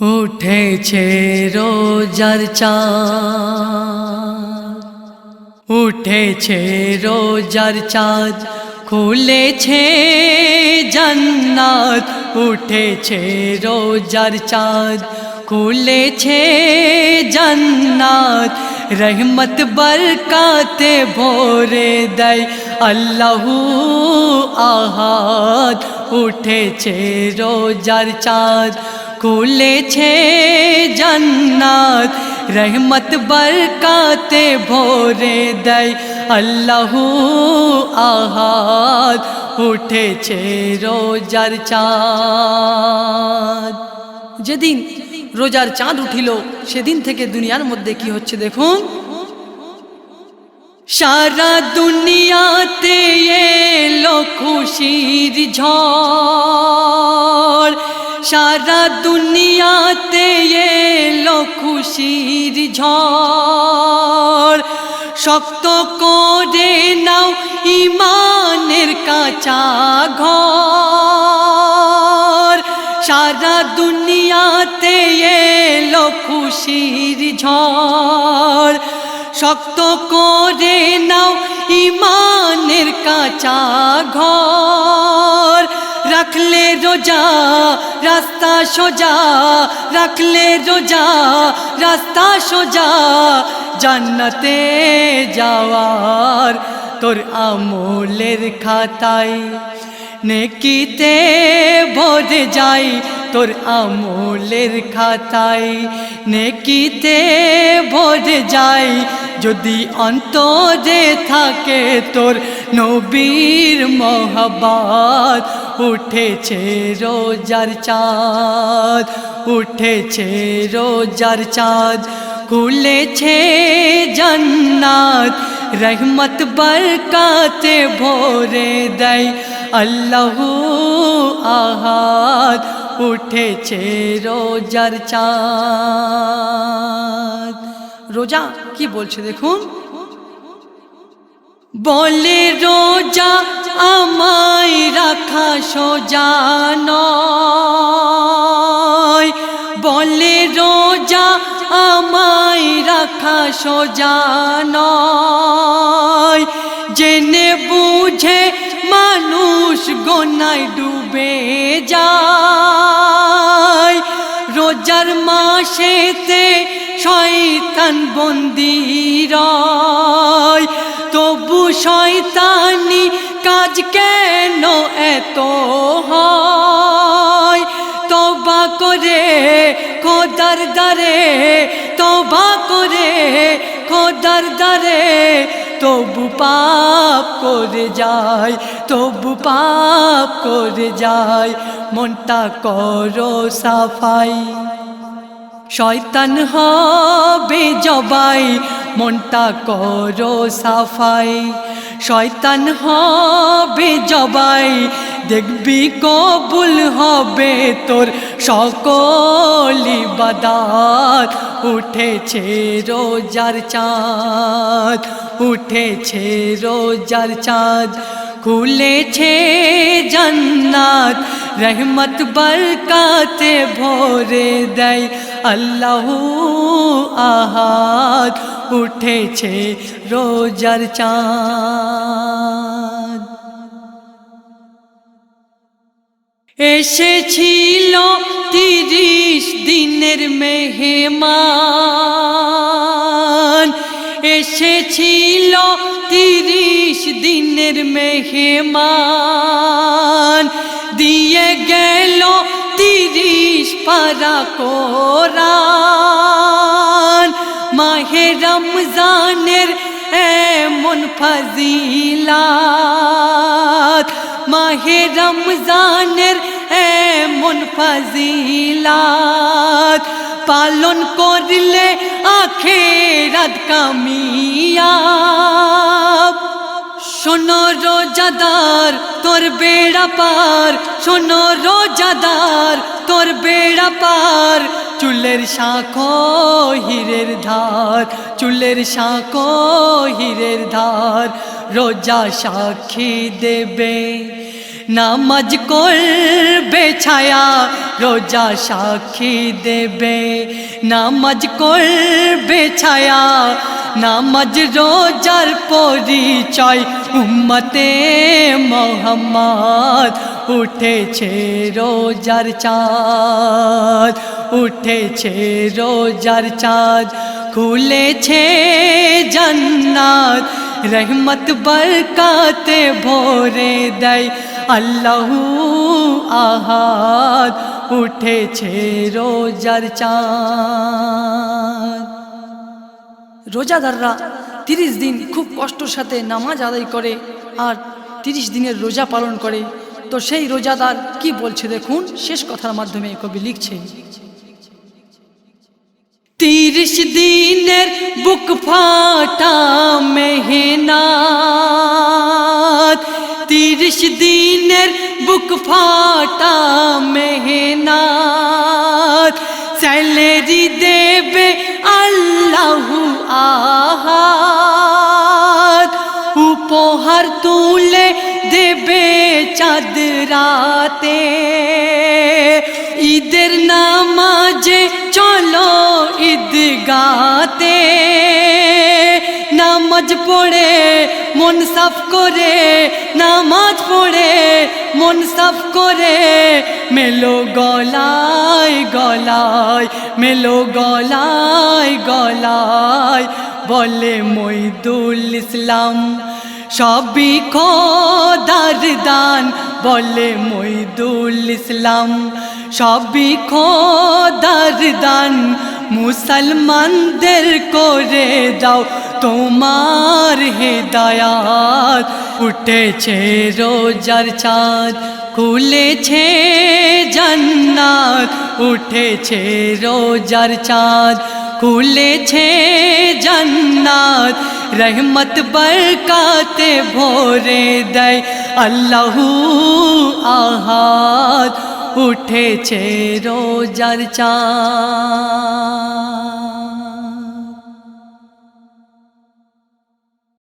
উঠেছে রোজার চাঁদ। উঠেছে রোজার চাঁদ, খুলেছে জান্নাত। উঠেছে রোজার চাঁদ, খুলেছে জান্নাত। রহমত বরকাতে ভোরে দেয় আল্লাহু আহাদ। উঠেছে রোজার চাঁদ খুলেছে জান্নাত রহমত বরকাতে ভোরে দেয় আল্লাহু আহাদ উঠেছে রোজার চাঁদ যেদিন রোজার চাঁদ উঠিল সেদিন থেকে দুনিয়ার মধ্যে কি হচ্ছে দেখুন সারা দুনিয়াতে এলো খুশির ঝড় সারা দুনিয়াতে এলো খুশির ঝড়। শক্ত করে নাও ইমানের কাঁচা ঘর। সারা দুনিয়াতে এলো খুশির ঝড়। শক্ত করে নাও ইমানের কাঁচা ঘর। রাখলে রোজা, রাস্তা সোজা রাখলে রোজা, রাস্তা সোজা, জান্নাতে যাওয়ার তোর আমলের খাতায় নেকিতে ভরে যাই, তোর আমলের খাতায় নেকিতে ভরে যাই, যদি অন্তরে থাকে তোর নবীর মহবাত উঠেছে রোজার চাঁদ, উঠেছে রোজার চাঁদ, খুলেছে জান্নাত, রহমত বরকাতে ভোরে দেয় আল্লাহু আহাদ, উঠেছে রোজার চাঁদ। রোজা কি বলছে দেখুন? বলে রোজা আমায় রাখা সোজা নয়। বলে রোজা আমায় রাখা সোজা নয়। জেনে বুঝে মানুষ গোনায় ডুবে যায়। রোজার মাসেতে শয়তান বন্দির তবু শয়তানি কাজ কেন এত তবা করে খোদার দারে তবা করে খোদার দারে তবু পাপ করে যায় তবু পাপ করে যায় মনটা করো সাফাই। শয়তান হবে জবাই মনটা করো সাফাই। শয়তান হবে জবাই, দেখবি কবুল হবে তোর সকলি বাদাত। উঠেছে রোজার চাঁদ, উঠেছে রোজার চাঁদ, খুলেছে জান্নাত। রহমত বরকাতে ভোরে দেয় আল্লাহু আহাদ উঠেছে রোজার চাঁদ এসেছিল তিরিশ দিনের মেহমান এসেছিল তিরিশ দিনের মেহমান দিয়ে গেল তিরিশ পারা কোরআন। মাহে রমজানের এমন ফজিলাত। মাহে রমজানের এমন ফজিলাত। পালন করলে আখেরাত কামিয়াব। শোনো রোজাদার, তোর বেড়া পার। শোনো রোজাদার, তোর বেড়া পার। চুলের শাঁখো হীরের ধার, চুলের শাঁখো হীরের ধার। রোজা সাক্ষী দেবে, নামাজ করবে ছায়া। রোজা সাক্ষী দেবে, নামাজ করবে ছায়া। নামাজ রোজার পরিচয় উম্মতে মোহাম্মদ উঠেছে রোজার চাঁদ, উঠেছে রোজার চাঁদ, খুলেছে জান্নাত, রহমত বরকাতে ভোরে দেয় আল্লাহ আহাদ, উঠেছে রোজার চাঁদ। রোজাদাররা তিরিশ দিন খুব কষ্টর সাথে নামাজ আদায় করে আর তিরিশ দিনের রোজা পালন করে। তো সেই রোজাদার কি বলছে দেখুন? শেষ কথার মাধ্যমে কবি লিখছে, তিরিশ দিনের বুক ফাটা মেহনাত, তিরিশ দিনের বুক ফাটা মেহনাত। চাঁদরাতে ঈদের নামাজে চলো ঈদ গাতে নামাজ পড়ে মন সাফ করে, নামাজ পড়ে মন সাফ করে। মেলো গলায় গলায়, মেলো গলায় গলায়, বলে মইদুল ইসলাম। সবই খোদার দান বলে মইদুল ইসলাম, সবই খোদার দান। মুসলমানদের করে দাও তোমার হেদায়াত। উঠেছে রোজার চাঁদ, খুলেছে জান্নাত। উঠেছে রোজার চাঁদ, খুলেছে জান্নাত। রহমত বরকাতে ভোরে দেয় আল্লাহু আহাদ উঠেছে রোজার চাঁদ